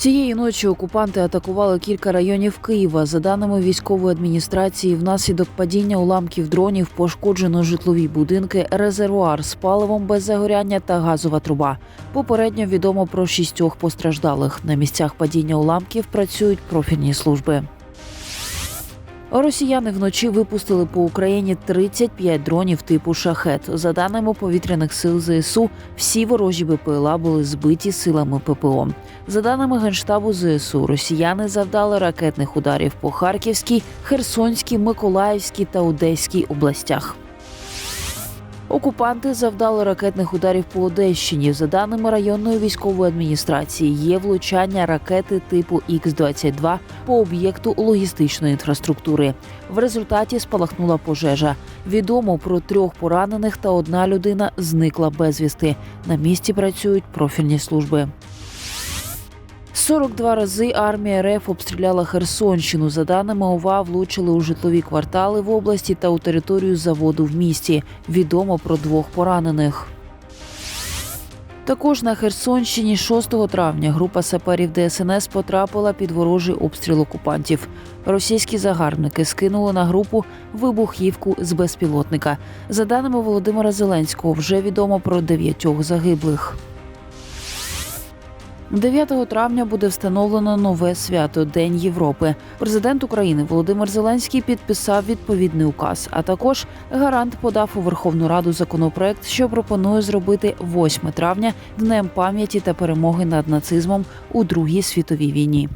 Цієї ночі окупанти атакували кілька районів Києва. За даними військової адміністрації, внаслідок падіння уламків дронів пошкоджено житлові будинки, резервуар з паливом без загоряння та газова труба. Попередньо відомо про шістьох постраждалих. На місцях падіння уламків працюють профільні служби. Росіяни вночі випустили по Україні 35 дронів типу шахет. За даними повітряних сил ЗСУ, всі ворожі БПЛА були збиті силами ППО. За даними генштабу ЗСУ, росіяни завдали ракетних ударів по Харківській, Херсонській, Миколаївській та Одеській областях. Окупанти завдали ракетних ударів по Одещині. За даними районної військової адміністрації, є влучання ракети типу Х-22 по об'єкту логістичної інфраструктури. В результаті спалахнула пожежа. Відомо про трьох поранених та одна людина зникла безвісти. На місці працюють профільні служби. 42 рази армія РФ обстріляла Херсонщину. За даними ОВА, влучили у житлові квартали в області та у територію заводу в місті. Відомо про двох поранених. Також на Херсонщині 6 травня група саперів ДСНС потрапила під ворожий обстріл окупантів. Російські загарбники скинули на групу вибухівку з безпілотника. За даними Володимира Зеленського, вже відомо про дев'ятьох загиблих. 9 травня буде встановлено нове свято День Європи. Президент України Володимир Зеленський підписав відповідний указ. А також гарант подав у Верховну Раду законопроект, що пропонує зробити 8 травня днем пам'яті та перемоги над нацизмом у Другій світовій війні.